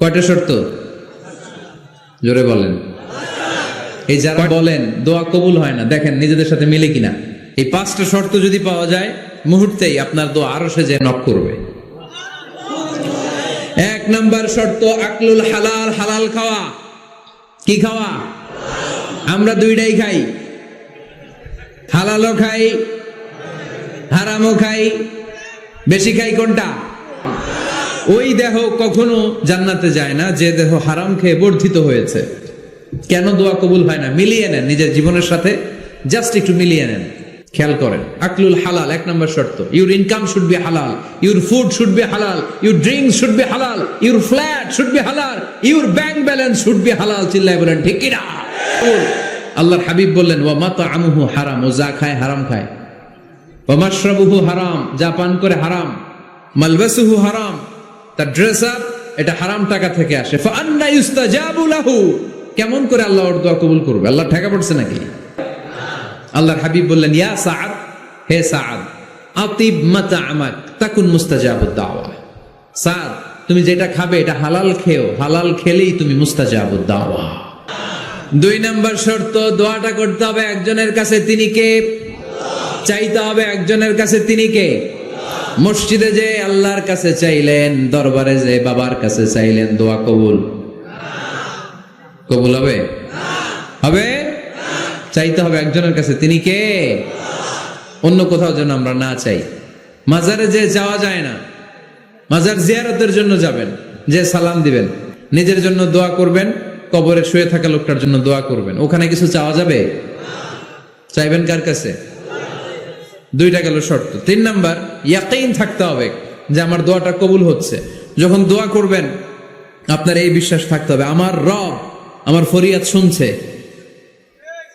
কয়টা শর্ত? জোরে বলেন। এই যারা বলেন দোয়া কবুল হয় না দেখেন নিজেদের সাথে মিলে কিনা। এই পাঁচটা শর্ত যদি পাওয়া যায় মুহূর্তেই আপনার দোয়া আরও সে যে নক করবে। এক নাম্বার শর্ত আকলুল হালাল হালাল খাওয়া। কি খাওয়া? আমরা দুইটাই খাই। হালালও খাই হারামও খাই। বেশি খাই কোনটা? ওই দেহ কখনো জান্নাতে যায় না, যে দেহ হারাম খেয়ে বর্ধিত হয়েছে। কেন দোয়া কবুল হয় না? মিলিয়ে নেন নিজের জীবনের সাথে জাস্ট একটু মিলিয়ে নেন। খেয়াল করেন, আকলুল হালাল, এক নম্বর শর্ত ইউর ইনকাম শুড বি হালাল ইউর ফুড শুড বি হালাল ইউর ড্রিঙ্ক শুড বি হালাল ইউর ফ্ল্যাট শুড বি হালাল your bank balance should be হালাল চিল্লায় বলেন, ঠিক কিনা আল্লাহর হাবিব বললেন, ওয়া মাতা আমুহু হারাম, ও যা খায় হারাম খায়। ওয়া মাশরাবুহু হারাম, যা পান করে হারাম। মালবাসুহু হারাম তার ড্রেস আপ এটা হারাম টাকা থেকে আসে। ফান্না ইউস্তাজাবু লাহু। কেমন করে আল্লাহ ওর দোয়া কবুল করবে? আল্লাহ ঠেকা পড়ছে নাকি? আল্লাহর হাবিব বললেন, ইয়া সাআদ, হে সাআদ, আতিব মাতা আমাক, তাকুন মুস্তাজাবুদ দাওয়া। সাদ তুমি যেটা খাবে এটা হালাল খেও। হালাল খেলেই তুমি মুস্তাজাবুদ দাওয়া। দুই নাম্বার শর্ত, দোয়াটা করতে হবে একজনের কাছে তিনি কে? চাইতে হবে একজনের কাছে তিনি কে? মসজিদে যে আল্লাহর কাছে চাইলেন, দরবারে যে বাবার কাছে চাইলেন, দোয়া কবুল। কবুল হবে? হবে? চাইতে হবে একজনের কাছে। তিনি কে? অন্য কোথাও যেন আমরা না চাই। মাজারে যে যাওয়া যায় না, মাজার জিয়ারতের জন্য যাবেন, যে সালাম দিবেন, নিজের জন্য দোয়া করবেন, কবরে শুয়ে থাকা লোকটার জন্য দোয়া করবেন। ওখানে কিছু চাওয়া যাবে? চাইবেন কার কাছে? দুইটা গেল শর্ত। তিন নাম্বার ইয়াকাইন থাকতে হবে যে আমার দোয়াটা কবুল হচ্ছে। যখন দোয়া করবেন, আপনার এই বিশ্বাস থাকতে হবে, আমার রব আমার ফরিয়াদ শুনছে।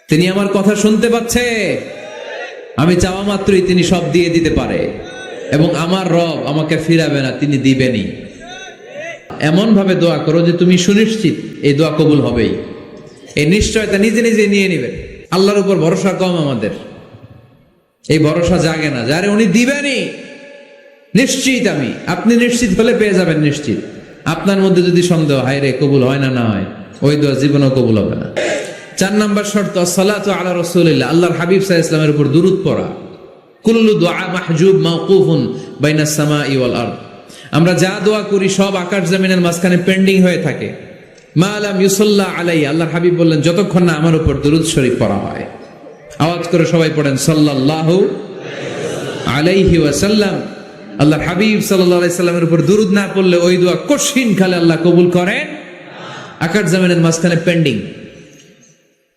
তিনি আমার কথা শুনতে পাচ্ছে। আমি চাওয়া মাত্রই তিনি সব দিয়ে দিতে পারে। এবং আমার রব আমাকে ফিরাবে না, তিনি দিবেনই। এমন ভাবে দোয়া করো যে তুমি সুনিশ্চিত এই দোয়া কবুল হবেই। এই নিশ্চয়তা নিজে নিজে নিয়ে নিবেন। আল্লাহর উপর ভরসা কম আমাদের। এই ভরসা জাগে না। যারে উনি দিবেনই, নিশ্চিত আমি। আপনি নিশ্চিত হলে পেয়ে যাবেন নিশ্চিত। আপনার মধ্যে যদি সন্দেহ, হয় রে, কবুল হয় না না হয়, ওই দোয়া জীবনও কবুল হবে না। চার নম্বর শর্ত, সালাত আলা রসুলিল্লাহ। আল্লাহর হাবিব সাহা ইসলামের উপর দুরুদ পড়া। কুল্লু দোয়া মাহজুব মাউকুফুন বাইনা সামা ইওয়াল আমরা যা দোয়া করি, সব আকাশ জমিনের মাঝখানে পেন্ডিং হয়ে থাকে। মা আলাম ইউসল্লাহ আলাই আল্লাহর হাবিব বললেন, যতক্ষণ না আমার উপর দুরুদ শরীফ পড়া হয়। আওয়াজ করে সবাই পড়েন, সাল্লাল্লাহু আলাইহি ওয়াসাল্লাম। আল্লাহর হাবিব আলাইহি সাল্লামের উপর দুরুদ না পড়লে ওই দোয়া কঠিন খালে আল্লাহ কবুল করেন। আকাশ জমিনের মাঝখানে পেন্ডিং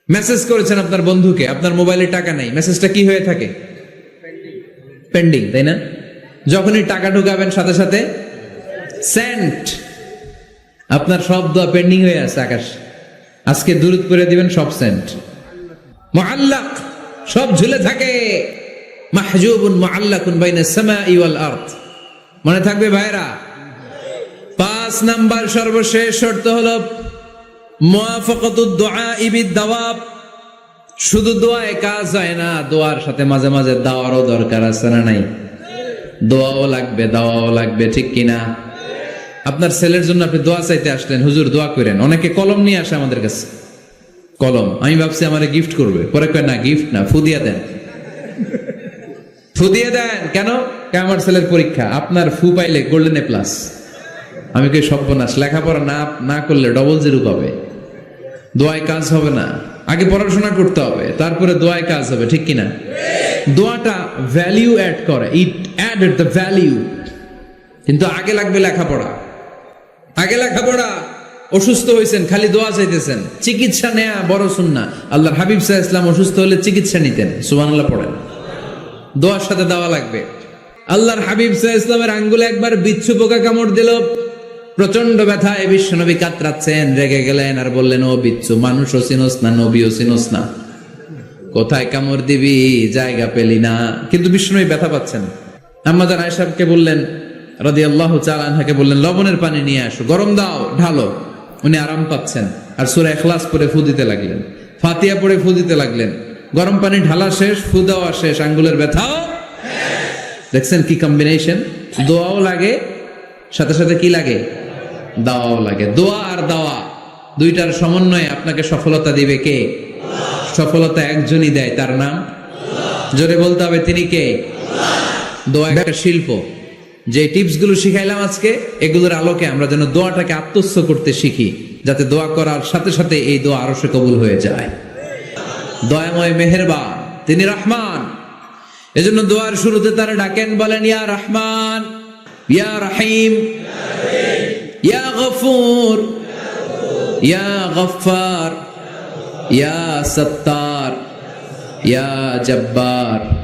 মেসেজ করেছেন আপনার বন্ধুকে, আপনার মোবাইলে টাকা নেই। মেসেজটা কি হয়ে থাকে? পেন্ডিং তাই না? যখনই টাকা ঢুকাবেন সাথে সাথে সেন্ট আপনার সব দোয়া পেন্ডিং হয়ে আছে, আকাশ। আজকে দূরত করে দিবেন, সব সেন্ট মুআল্লাক। সব ঝুলে থাকে। মনে থাকবে ভাইরা পাঁচ নাম্বার সর্বশেষ শর্ত হলো শুধু দোয়ায় কাজ হয় না, দোয়ার সাথে মাঝে মাঝে দাওয়ারও দরকার আছে না নাই? দোয়াও লাগবে, দাওয়াও লাগবে, ঠিক কিনা? আপনার ছেলের জন্য আপনি দোয়া চাইতে আসলেন, হুজুর দোয়া করেন। অনেকে কলম নিয়ে আসে আমাদের কাছে। কলম। আমি ভাবছি আমারে গিফট করবে। পরে কয়, না গিফট না, ফুদিয়া দেন। ফু দিয়ে দেন? কেন? কে আমার ছেলের পরীক্ষা? আপনার ফু পাইলে গোল্ডেন এ প্লাস আমি কই, সর্বনাশ, লেখাপড়া না না করলে ডবল জিরো পাবে। দোয়ায় কাজ হবে না। আগে পড়াশোনা করতে হবে, তারপরে দোয়ায় কাজ হবে, ঠিক কিনা? দোয়াটা ভ্যালিউ অ্যাড করে। ইট অ্যাড দ্য ভ্যালিউ কিন্তু আগে লাগবে লেখাপড়া। আগে লেখাপড়া। অসুস্থ হয়েছেন, খালি দোয়া চাইতেছেন। চিকিৎসা নেয়া বড় সুন্না। আল্লাহর হাবিব সাহা ইসলাম অসুস্থ হলে চিকিৎসা নিতেন সুবান আল্লাহ পড়েন। দোয়ার সাথে দেওয়া লাগবে। আল্লাহর হাবিব সাহা ইসলামের আঙ্গুলে একবার বিচ্ছু পোকা কামড় দিল। প্রচণ্ড ব্যথায় বিশ্বনবী কাতরাচ্ছেন, রেগে গেলেন আর বললেন, ও বিচ্ছু মানুষও চিনোস না নবীও চিনোস না কোথায় কামড় দিবি? জায়গা পেলি না। কিন্তু বিষ্ণুই ব্যথা পাচ্ছেন। আমাদের আয়সাবকে বললেন রদি আল্লাহ চালানহাকে বললেন, লবণের পানি নিয়ে আসো, গরম দাও, ঢালো। উনি আরাম পাচ্ছেন। আর সুরা এখলাস পরে ফু দিতে লাগলেন। ফাতিয়া পরে ফু দিতে লাগলেন। গরম পানি ঢালা শেষ, ফু দেওয়া শেষ, আঙ্গুলের ব্যথাও দেখছেন কি কম্বিনেশন দোয়াও লাগে, সাথে সাথে কি লাগে? দাওয়াও লাগে। দোয়া আর দাওয়া, দুইটার সমন্বয়ে আপনাকে সফলতা দিবে কে? সফলতা একজনই দেয়, তার নাম? জোরে বলতে হবে, তিনি কে? দোয়া একটা শিল্প। যে টিপসগুলো শিখাইলাম আজকে, এগুলোর আলোকে আমরা যেন দোয়াটাকে আত্মস্থ করতে শিখি, যাতে দোয়া করার সাথে সাথে এই দোয়া আরও সে কবুল হয়ে যায়। দয়াময় মেহেরবান, তিনি রহমান। এজন্য দোয়ার শুরুতে তারা ডাকেন, বলেন, ইয়া রহমান, ইয়া রহিম, ইয়া গফুর, ইয়া গফার ইয়া সত্তার, ইয়া জব্বার।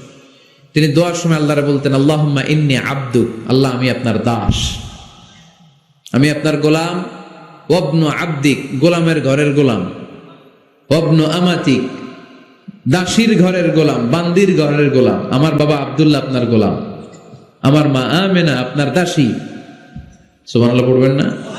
তিনি দোয়ার সময় আল্লাহরে বলতেন, আল্লাহুম্মা ইন্নি আব্দু আল্লাহ আমি আপনার দাস। আমি আপনার গোলাম। ওবনু আব্দিক, গোলামের ঘরের গোলাম। ওবনু আমাতিক, দাসীর ঘরের গোলাম, বান্দির ঘরের গোলাম। আমার বাবা আবদুল্লাহ আপনার গোলাম। আমার মা আমেনা আপনার দাসী। সুবহানাল্লাহ, পড়বেন না?